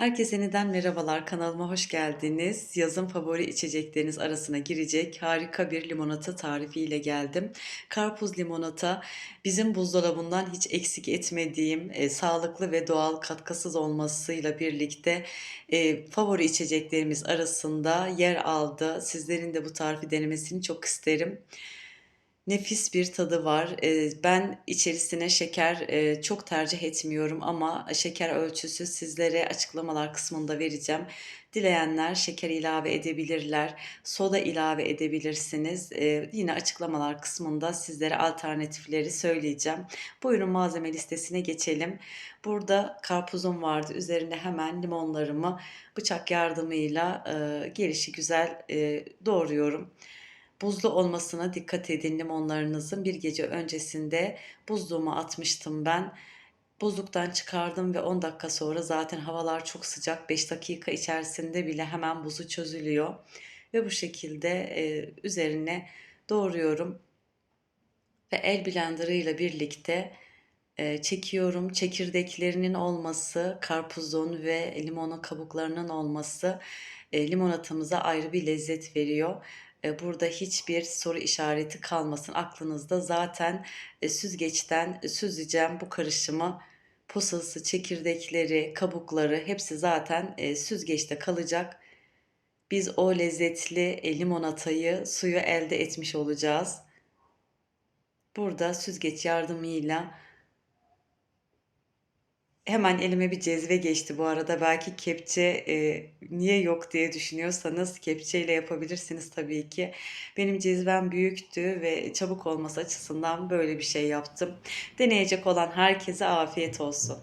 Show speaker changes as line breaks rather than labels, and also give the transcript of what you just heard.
Herkese yeniden merhabalar. Kanalıma hoş geldiniz. Yazın favori içecekleriniz arasına girecek harika bir limonata tarifiyle geldim. Karpuz limonata bizim buzdolabından hiç eksik etmediğim e, sağlıklı ve doğal katkısız olmasıyla birlikte e, favori içeceklerimiz arasında yer aldı. Sizlerin de bu tarifi denemesini çok isterim. Nefis bir tadı var. Eee, ben içerisine şeker, eee, çok tercih etmiyorum ama şeker ölçüsü sizlere açıklamalar kısmında vereceğim. Dileyenler şeker ilave edebilirler, soda ilave edebilirsiniz. Eee, yine açıklamalar kısmında sizlere alternatifleri söyleyeceğim. Buyurun malzeme listesine geçelim. Burada karpuzum vardı. Üzerine hemen limonlarımı bıçak yardımıyla, eee, gelişigüzel, eee, doğruyorum. Buzlu olmasına dikkat edin limonlarınızın. Bir gece öncesinde buzluğuma atmıştım ben. Buzluktan çıkardım ve 10 dakika sonra zaten havalar çok sıcak. 5 dakika içerisinde bile hemen buzu çözülüyor. Ve bu şekilde e, üzerine doğruyorum. Ve el blenderıyla birlikte e, çekiyorum. Çekirdeklerinin olması, karpuzun ve limonun kabuklarının olması e, limonatamıza ayrı bir lezzet veriyor. E, burada hiçbir soru işareti kalmasın aklınızda. Zaten e, süzgeçten süzeceğim bu karışımı. Posası, çekirdekleri, kabukları hepsi zaten e, süzgeçte kalacak. Biz o lezzetli limonatayı, suyu elde etmiş olacağız. Burada süzgeç yardımıyla Hemen elime bir cezve geçti bu arada. Belki kepçe, eee, niye yok diye düşünüyorsanız kepçeyle yapabilirsiniz tabii ki. Benim cezvem büyüktü ve çabuk olması açısından böyle bir şey yaptım. Deneyecek olan herkese afiyet olsun.